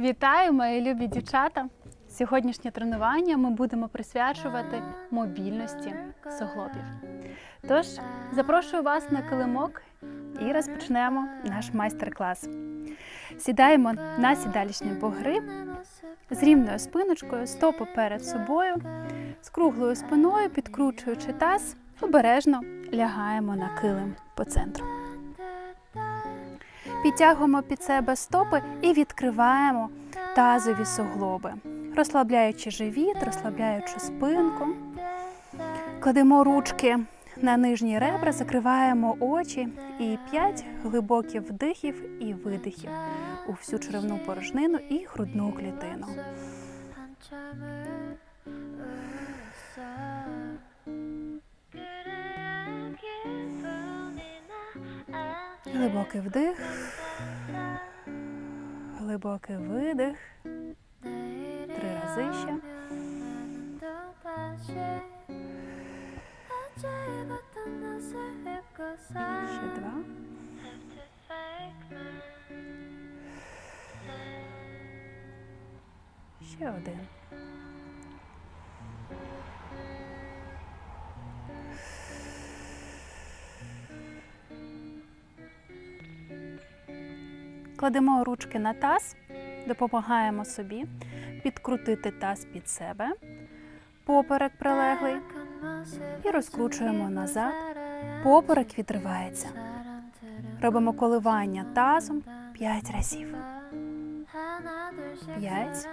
Вітаю, мої любі дівчата! Сьогоднішнє тренування ми будемо присвячувати мобільності суглобів. Тож запрошую вас на килимок і розпочнемо наш майстер-клас. Сідаємо на сідалічні бугри з рівною спиночкою, стопи перед собою, з круглою спиною, підкручуючи таз, обережно лягаємо на килим по центру. Підтягуємо під себе стопи і відкриваємо тазові суглоби, розслабляючи живіт, розслабляючи спинку. Кладемо ручки на нижні ребра, закриваємо очі і 5 глибоких вдихів і видихів у всю черевну порожнину і грудну клітину. Глибокий вдих, глибокий видих. Три рази ще. Ще два. Ще один. Кладемо ручки на таз, допомагаємо собі підкрутити таз під себе, поперек прилеглий і розкручуємо назад. Поперек відривається. Робимо коливання тазом 5 разів. П'ять.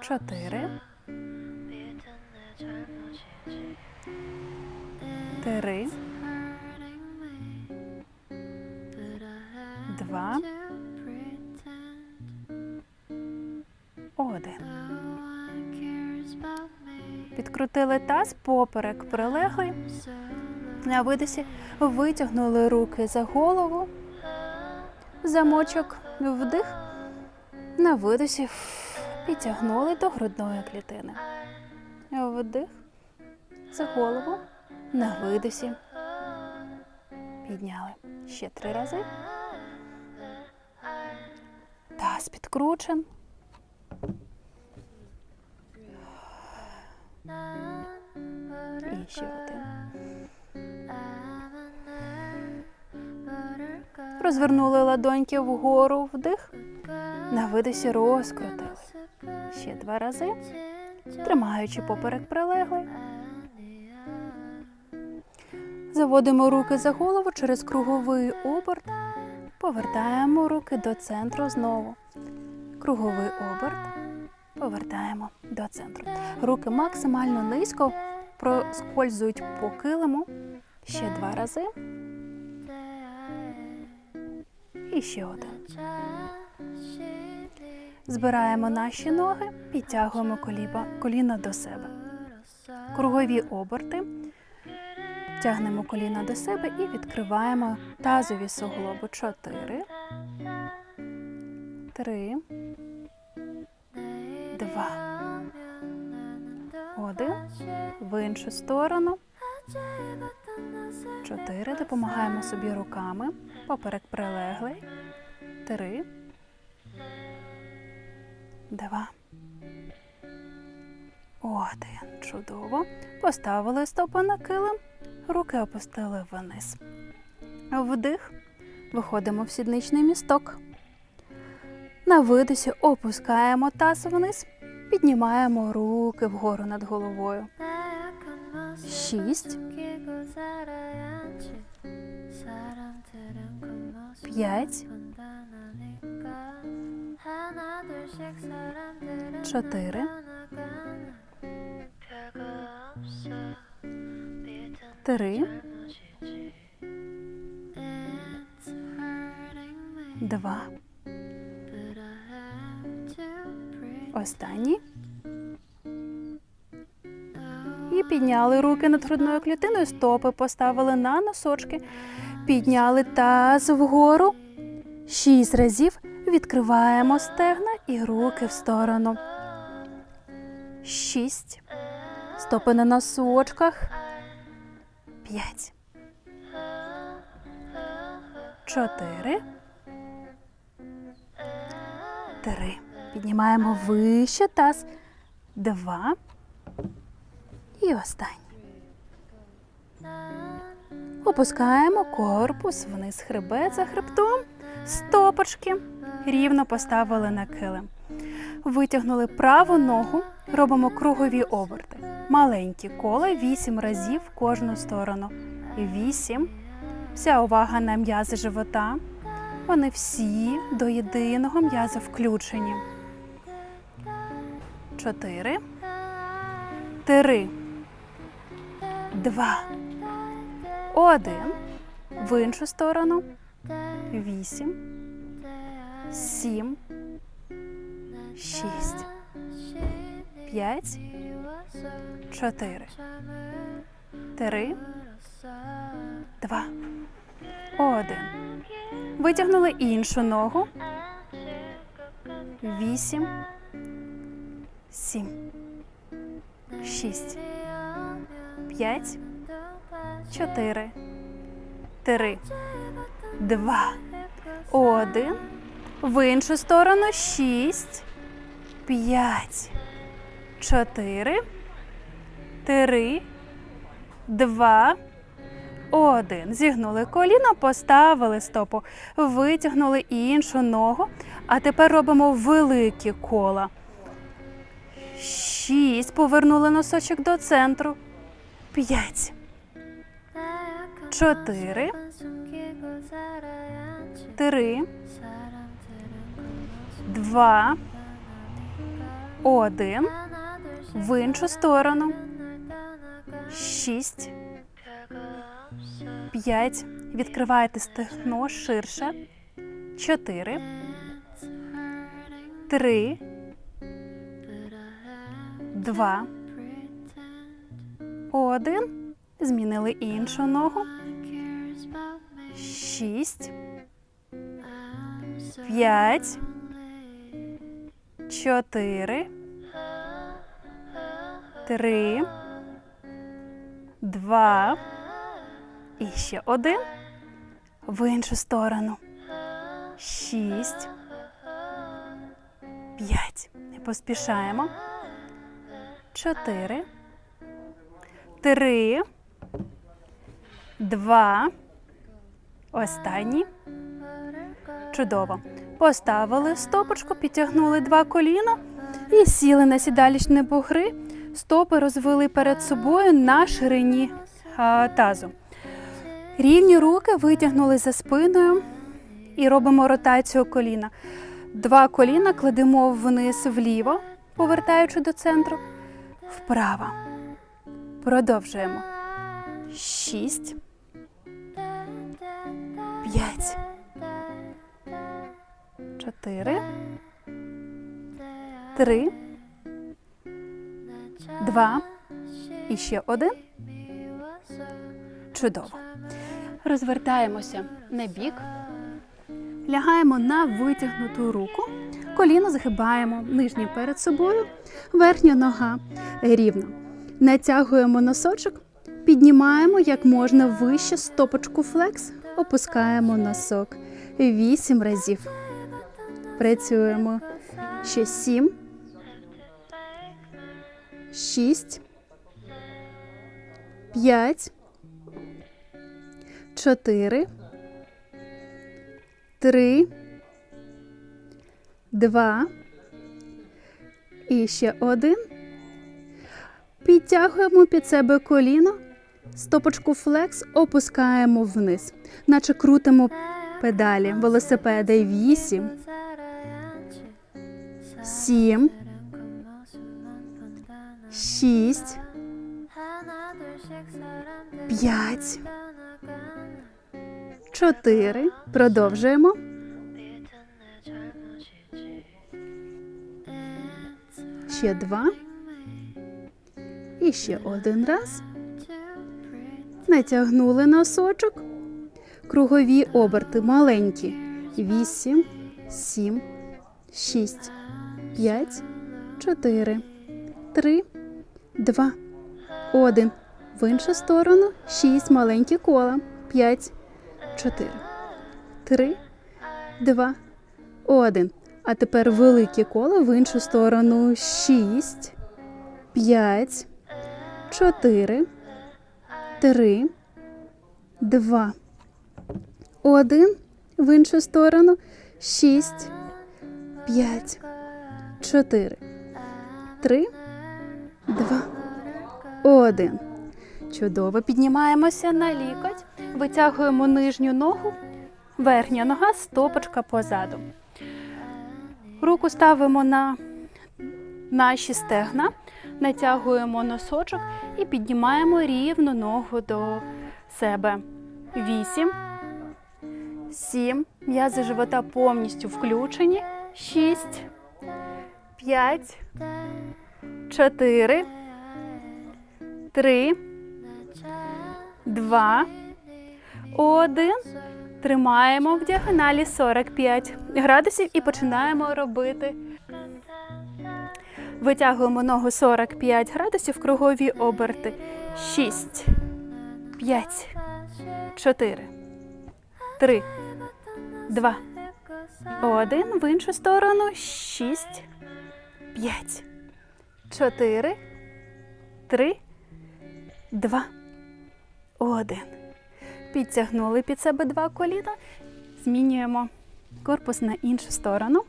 Чотири. Три. Два. Один. Підкрутили таз, поперек прилеглий. На видосі витягнули руки за голову. Замочок вдих. На видосі підтягнули до грудної клітини. Вдих за голову. На видосі. Підняли. Ще три рази. Таз підкручен. І ще один. Розвернули ладоньки вгору вдих. На видосі розкрутили. Ще два рази. Тримаючи поперек прилеглий. Заводимо руки за голову через круговий оберт. Повертаємо руки до центру знову. Круговий оберт. Повертаємо до центру. Руки максимально низько проскользують по килиму. Ще два рази. І ще один. Збираємо наші ноги, підтягуємо коліна до себе. Кругові оберти. Тягнемо коліна до себе і відкриваємо тазові суглоби. Чотири. Три. Два. Один. В іншу сторону. Чотири. Допомагаємо собі руками. Поперек прилеглий. Три. Два. Один. Чудово. Поставили стопу на килим. Руки опустили вниз. Вдих. Виходимо в сідничний місток. На видосі опускаємо таз вниз. Піднімаємо руки вгору над головою. Шість. П'ять. Чотири. Три. Два. Останній. І підняли руки над грудною клітиною, стопи поставили на носочки, підняли таз вгору. Шість разів відкриваємо стегна і руки в сторону. Шість. Стопи на носочках. П'ять. Чотири. три. Піднімаємо вище таз. Два. І останній. Опускаємо корпус вниз хребет за хребтом. Стопочки рівно поставили на килим. Витягнули праву ногу, робимо кругові оберти. Маленькі кола, вісім разів в кожну сторону. Вісім. Вся увага на м'язи живота. Вони всі до єдиного м'яза включені. Чотири. Три. Два. Один. В іншу сторону. Вісім. Сім. Шість. П'ять. Чотири. Три. Два. Один. Витягнули іншу ногу. Вісім. Сім. Шість. П'ять. Чотири. Три. Два. Один. В іншу сторону. Шість. П'ять. Чотири. Три. Два. Один. Зігнули коліно, поставили стопу, витягнули іншу ногу. А тепер робимо великі кола. Шість. Повернули носочок до центру. П'ять. Чотири. Три. Два. Один. В іншу сторону. Шість. П'ять. Відкриваєте стегно ширше. Чотири. Три. Два. Один. Змінили іншу ногу. Шість. П'ять. Чотири. Три. Два. І ще один. В іншу сторону. Шість. П'ять. Не поспішаємо. Чотири. Три. Два. Останній. Чудово. Поставили стопочку, підтягнули два коліна і сіли на сідалічні бугри. Стопи розвели перед собою на ширині а, тазу. Рівні руки витягнули за спиною і робимо ротацію коліна. Два коліна кладемо вниз вліво, повертаючи до центру, вправо. Продовжуємо. Шість. П'ять. Чотири. Три. Два. І ще один. Чудово. Розвертаємося на бік. Лягаємо на витягнуту руку. Коліно загибаємо нижнє перед собою, верхня нога рівно. Натягуємо носочок, піднімаємо як можна вище стопочку флекс, опускаємо носок. Вісім разів. Працюємо ще сім. Шість. П'ять. Чотири. Три. Два. І ще один. Підтягуємо під себе коліно. Стопочку флекс опускаємо вниз, наче крутимо педалі велосипеда. Вісім. Сім. Шість. П'ять. Чотири. Продовжуємо. Ще два. І ще один раз. Натягнули носочок. Кругові оберти маленькі. Вісім, сім, шість, п'ять, чотири, три, два, один. В іншу сторону шість. Маленькі кола. П'ять, чотири, три, два, один. А тепер велике коло в іншу сторону. Шість, п'ять, чотири, три, два, один. В іншу сторону. Шість, п'ять, чотири, три, один. Чудово. Піднімаємося на лікоть, витягуємо нижню ногу, верхня нога, стопочка позаду. Руку ставимо на наші стегна, натягуємо носочок і піднімаємо рівну ногу до себе. Вісім, сім. М'язи живота повністю включені. Шість, п'ять, чотири, три, два, один. Тримаємо в діагоналі 45 градусів і починаємо робити. Витягуємо ногу 45 градусів, кругові оберти. 6, 5, 4, 3, 2, 1. В іншу сторону. 6, 5, 4, 3, 2, 1. Підтягнули під себе два коліна. Змінюємо корпус на іншу сторону.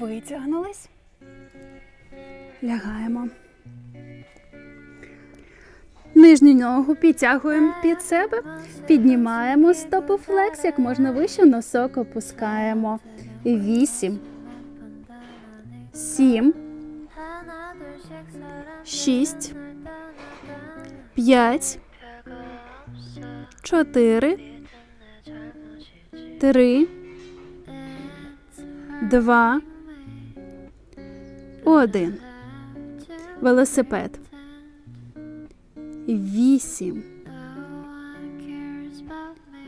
Витягнулись. Лягаємо. Нижню ногу підтягуємо під себе, піднімаємо стопу флекс, як можна вище, носок опускаємо. Вісім. Сім. Шість. П'ять. Чотири. Три. Два. Один. Велосипед. Вісім.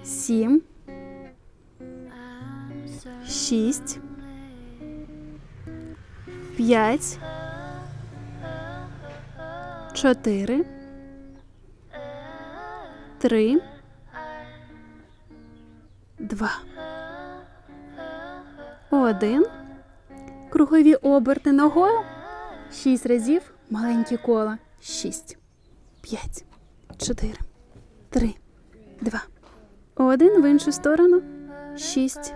Сім. Шість. П'ять. Чотири. Три. Два. Один. Кругові оберти ногою. Шість разів. Маленькі кола. Шість. П'ять. Чотири. Три. Два. Один в іншу сторону. Шість.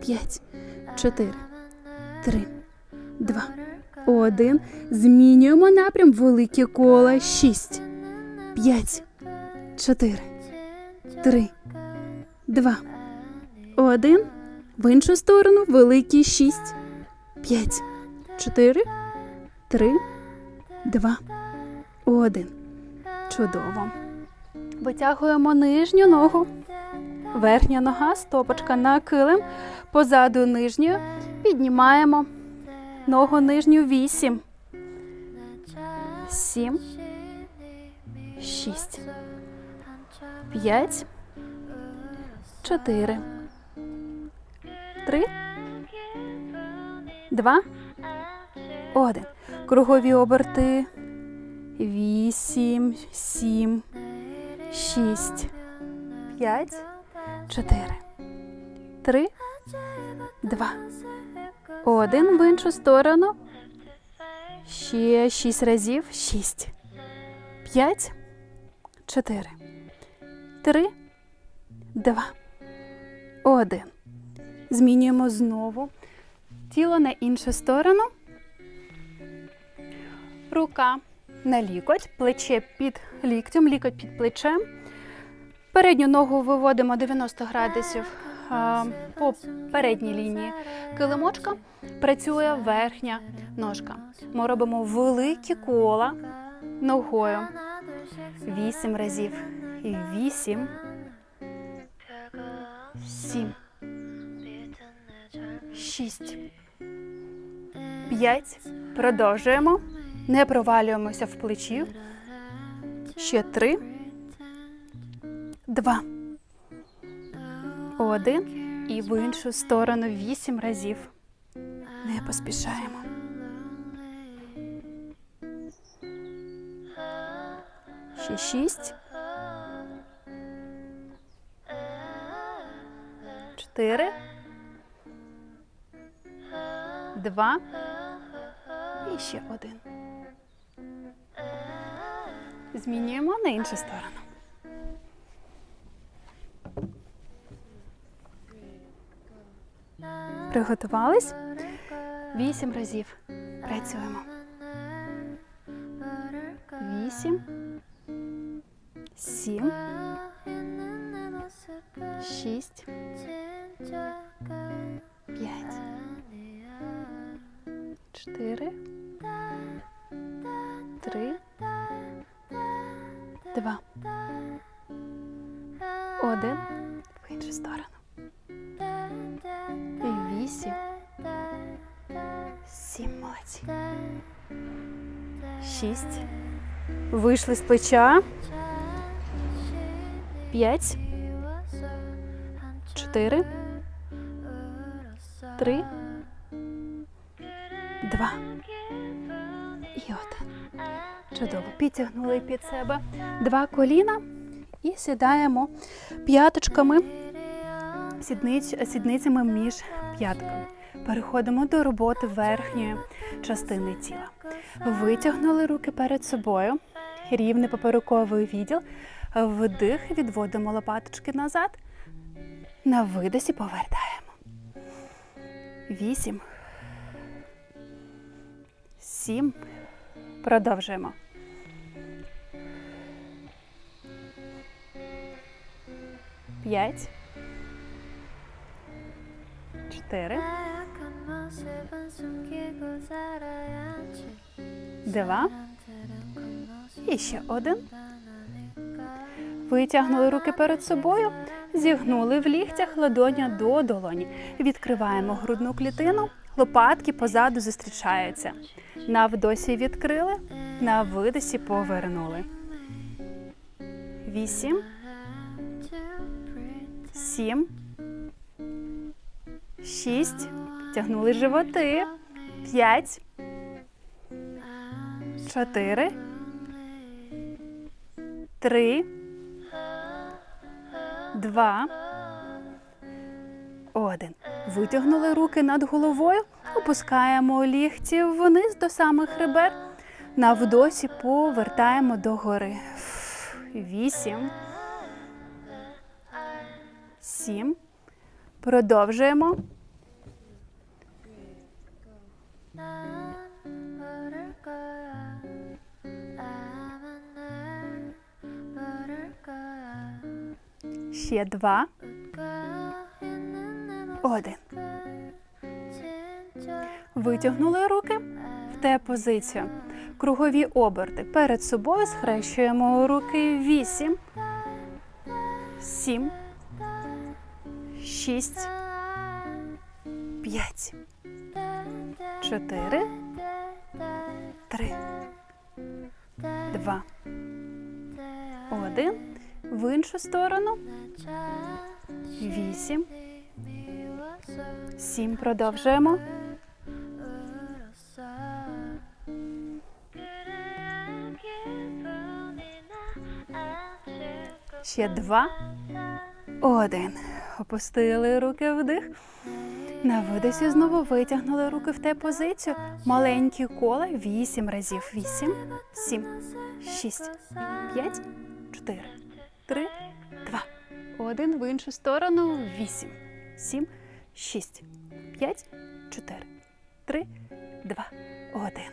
П'ять. Чотири. Три. Два. Один. Змінюємо напрям. Великі кола. Шість. П'ять. Чотири. Три. Два. Один. В іншу сторону. Великі шість. П'ять. Чотири. Три. Два. Один. Чудово. Витягуємо нижню ногу. Верхня нога, стопочка на килим. Позаду нижньої. Піднімаємо ногу нижню. Вісім. Сім. Шість. П'ять. Чотири. Три. Два. Один. Кругові оберти. Вісім, сім, шість, п'ять, чотири, три, два, один в іншу сторону. Ще шість разів. Шість, п'ять, чотири, три, два, один. Змінюємо знову тіло на іншу сторону. Рука на лікоть, плече під ліктем, лікоть під плечем. Передню ногу виводимо 90 градусів по передній лінії килимочка. Працює верхня ножка. Ми робимо великі кола ногою. Вісім разів. Вісім. Сім. Шість. П'ять. Продовжуємо. Не провалюємося в плечі. Ще три. Два. Один. І в іншу сторону вісім разів. Не поспішаємо. Ще шість. Чотири. два. І ще один. Змінюємо на іншу сторону. Приготувались? Вісім разів. Працюємо. Вісім. Сім. Шість. П'ять. Чотири. Шість. Вийшли з плеча. П'ять. Чотири. Три. Два. І один. Чудово. Підтягнули під себе два коліна і сідаємо п'яточками, сідницями між п'ятками. Переходимо до роботи верхньої частини тіла. Витягнули руки перед собою, рівний поперековий відділ. Вдих, відводимо лопаточки назад. На видосі повертаємо. Вісім. Сім. Продовжуємо. П'ять. 4, 2 і ще один. Витягнули руки перед собою, зігнули в ліктях ладоня до долоні. Відкриваємо грудну клітину, лопатки позаду зустрічаються. На вдосі відкрили, на видосі повернули. Вісім. Сім шість. Тягнули животи. П'ять, чотири, три, два, один. Витягнули руки над головою, опускаємо лігті вниз до самих ребер. На вдосі повертаємо догори. Вісім. Сім. Продовжуємо. Також є два. Один. Витягнули руки в те позицію. Кругові оберти. Перед собою схрещуємо руки. Вісім. Сім. Шість. П'ять. Чотири. Три. Два. Один. В іншу сторону. Вісім. Сім. Продовжуємо. Ще два. Один. Опустили руки вдих. На видосі знову витягнули руки в те позицію. Маленькі кола. Вісім разів. Вісім, сім, шість, п'ять, чотири, три, два. Один в іншу сторону. Вісім, сім, шість, п'ять, чотири, три, два, один.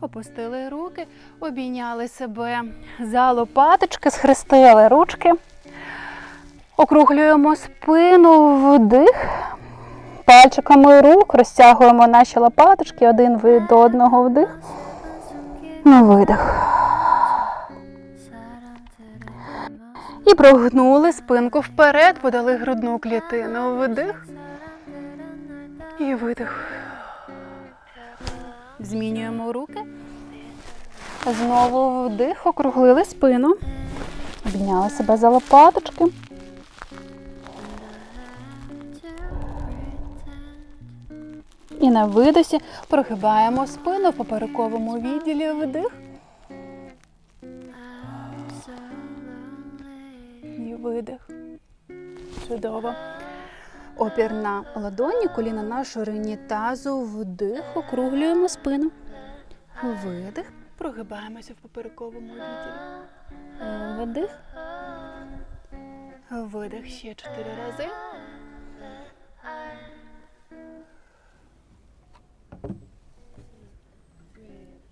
Опустили руки, обійняли себе за лопаточки, схрестили ручки. Округлюємо спину вдих. Пальчиками рук розтягуємо наші лопаточки один від одного вдих. На видих. І прогнули спинку вперед, подали грудну клітину. Вдих і видих. Змінюємо руки. Знову вдих, округлили спину. Обняли себе за лопаточки. І на видосі прогибаємо спину в поперековому відділі вдих. І Опір на ладоні, коліна на ширині тазу, вдих, округлюємо спину. Видих, прогибаємося в поперековому відділі. Вдих. Видих ще чотири рази.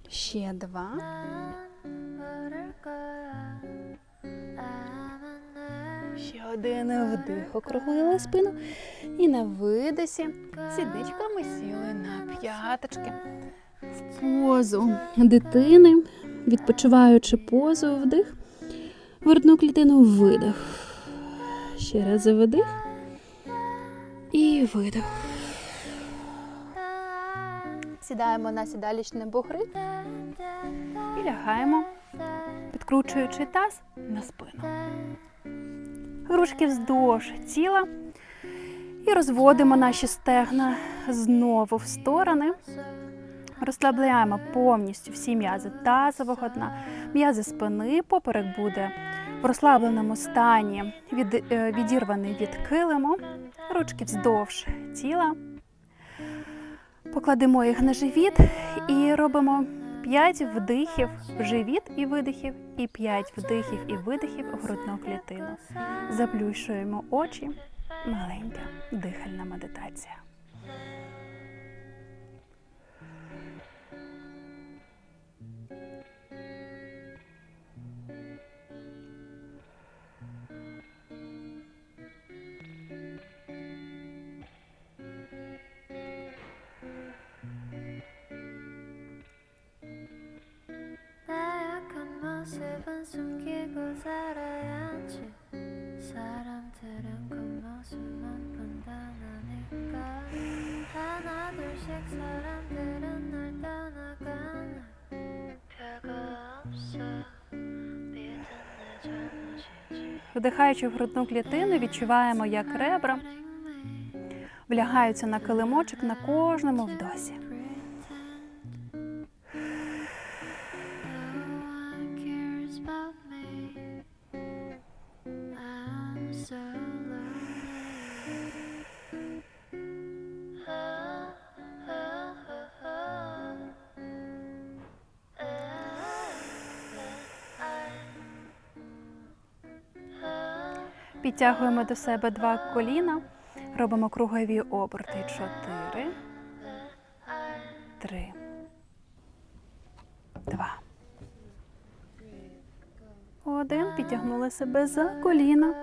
Ще два. Ще один вдих округлили спину. І на видосі сідничками сіли на п'яточки. В позу дитини, відпочиваючи позу вдих. В одну клітину видих. Ще раз вдих. І видих. Сідаємо на сідалічні бугри і лягаємо, підкручуючи таз на спину. Ручки вздовж тіла і розводимо наші стегна знову в сторони. Розслабляємо повністю всі м'язи тазового дна, м'язи спини, поперек буде в розслабленому стані, від, е, відірваний від килиму, ручки вздовж тіла. Покладемо їх на живіт і робимо 5 вдихів в живіт і видихів, і 5 вдихів і видихів в грудну клітину. Заплющуємо очі. Маленька дихальна медитація. 숨기고 살아야지 사람들은 그 모습만 본다나니까 하나 둘씩 사람들은 날 떠나가나 별거 없어 믿은 내 잘못이지 Вдихаючи в грудну клітину, відчуваємо, як ребра влягаються на килимочок на кожному вдосі. Підтягуємо до себе два коліна, робимо кругові оберти. Чотири, три, два. Один. Підтягнули себе за коліна.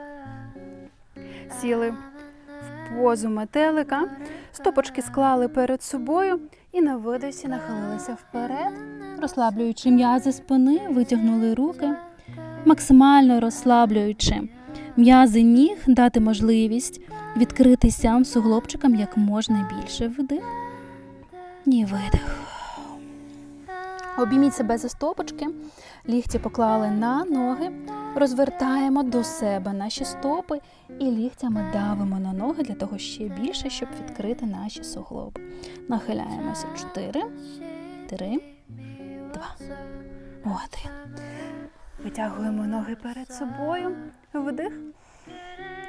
Сіли в позу метелика, стопочки склали перед собою і на видосі нахилилися вперед, розслаблюючи м'язи спини, витягнули руки, максимально розслаблюючи м'язи ніг, дати можливість відкритися суглобчикам як можна більше. Вдих і видих. Обійміть себе за стопочки, лігті поклали на ноги, розвертаємо до себе наші стопи і лігтями давимо на ноги для того ще більше, щоб відкрити наші суглоби. Нахиляємося. Чотири, три, два, один. Витягуємо ноги перед собою. Вдих.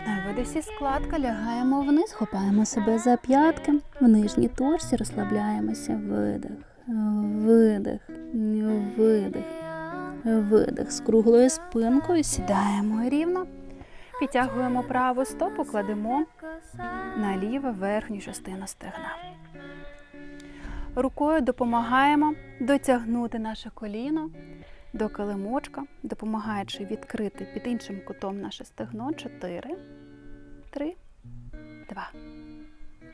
На видосі складка лягаємо вниз, хопаємо себе за п'ятки. В нижній точці розслабляємося. Видих, видих, видих, видих. З круглою спинкою сідаємо рівно. Підтягуємо праву стопу, кладемо на ліве верхню частину стегна. Рукою допомагаємо дотягнути наше коліно до килимочка, допомагаючи відкрити під іншим кутом наше стегно. 4, 3, 2,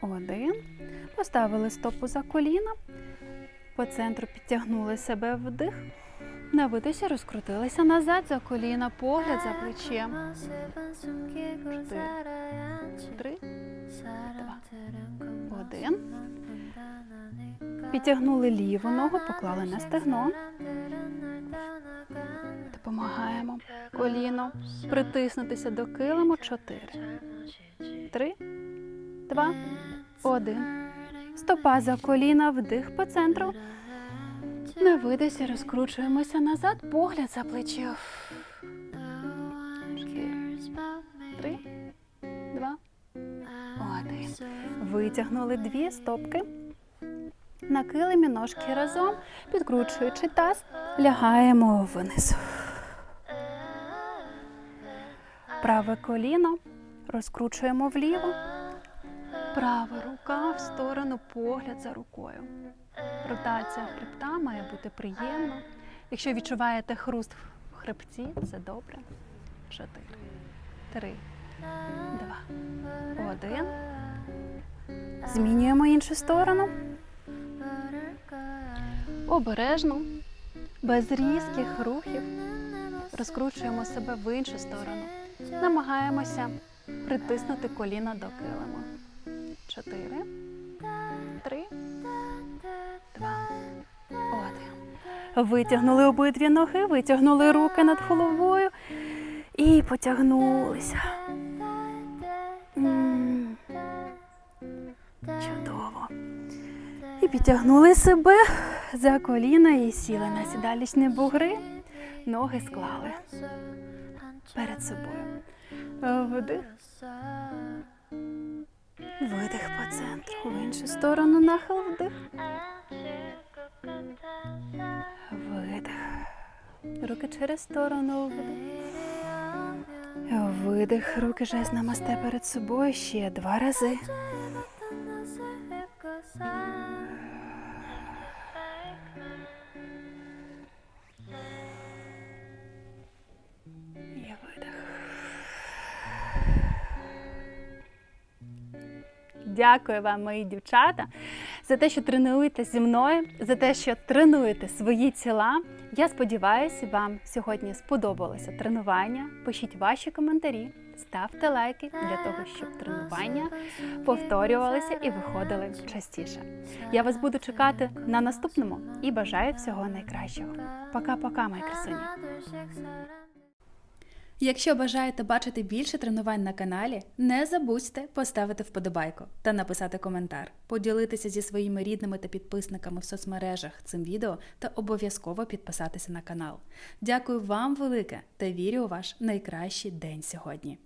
1. Поставили стопу за коліна. По центру підтягнули себе вдих. На видисі розкрутилися назад за коліна, погляд за плечем. 4, 3, 2, 1. Підтягнули ліву ногу, поклали на стегно. Допомагаємо коліно притиснутися до килиму. Чотири. Три, два, один. Стопа за коліна, вдих по центру. На видисі розкручуємося назад. Погляд за плечі. Три, два, один. Витягнули дві стопки. На килимі ножки разом, підкручуючи таз, лягаємо вниз. Праве коліно розкручуємо вліво. Права рука в сторону, погляд за рукою. Ротація хребта має бути приємна. Якщо відчуваєте хруст в хребці, це добре. Чотири, три, два, один. Змінюємо іншу сторону. Обережно, без різких рухів. Розкручуємо себе в іншу сторону. Намагаємося притиснути коліна до килима. Чотири, три, два, один. Витягнули обидві ноги, витягнули руки над головою і потягнулися. М, Чудово. Підтягнули себе за коліна і сіли на сідалічні бугри. Ноги склали перед собою. Вдих, видих по центру. В іншу сторону нахил вдих. Видих. Руки через сторону. Вдих. Видих. Руки жест намасте перед собою ще два рази. Дякую вам, мої дівчата, за те, що тренуєте зі мною, за те, що тренуєте свої тіла. Я сподіваюся, вам сьогодні сподобалося тренування. Пишіть ваші коментарі, ставте лайки для того, щоб тренування повторювалися і виходили частіше. Я вас буду чекати на наступному і бажаю всього найкращого. Пока-пока, мої красуні! Якщо бажаєте бачити більше тренувань на каналі, не забудьте поставити вподобайку та написати коментар, поділитися зі своїми рідними та підписниками в соцмережах цим відео та обов'язково підписатися на канал. Дякую вам велике та вірю у ваш найкращий день сьогодні.